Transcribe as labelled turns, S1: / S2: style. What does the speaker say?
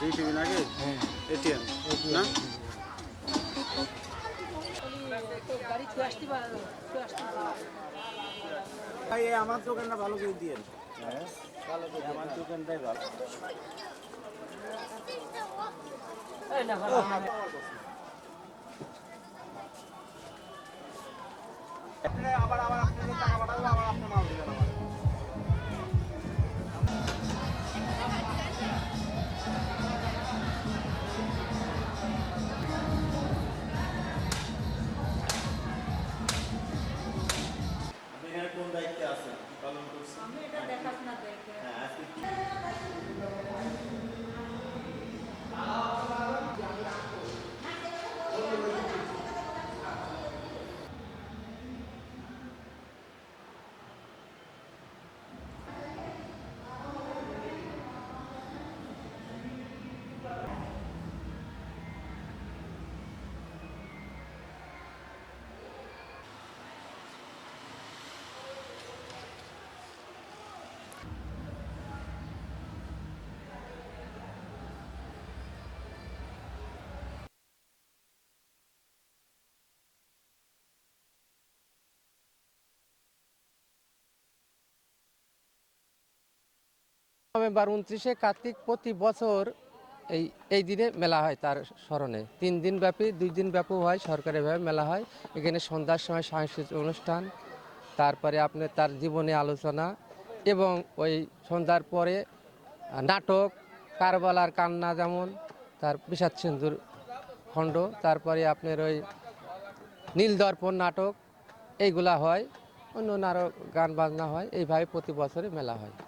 S1: TV লাগে ATM না ভাই আমার দোকানটা ভালো করে দিয়েন। আমার দোকানটাই ভালো। আবার আবার আপনাদের টাকা পাঠাবো আবার আপনি
S2: নভেম্বর উনত্রিশে কার্তিক প্রতি বছর এই এই দিনে মেলা হয় তার স্মরণে। তিন দিন ব্যাপী, দুই দিন ব্যাপী হয় সরকারিভাবে মেলা হয়। এখানে সন্ধ্যার সময় সাংস্কৃতিক অনুষ্ঠান, তারপরে আপনার তার জীবনে আলোচনা এবং ওই সন্ধ্যার পরে নাটক, কারবালার কান্না যেমন, তার বিষাদ সিন্ধুর খণ্ড, তারপরে আপনার ওই নীল দর্পণ নাটক, এইগুলা হয়। অন্য আরও গান বাজনা হয়। এইভাবে প্রতি বছরে মেলা হয়।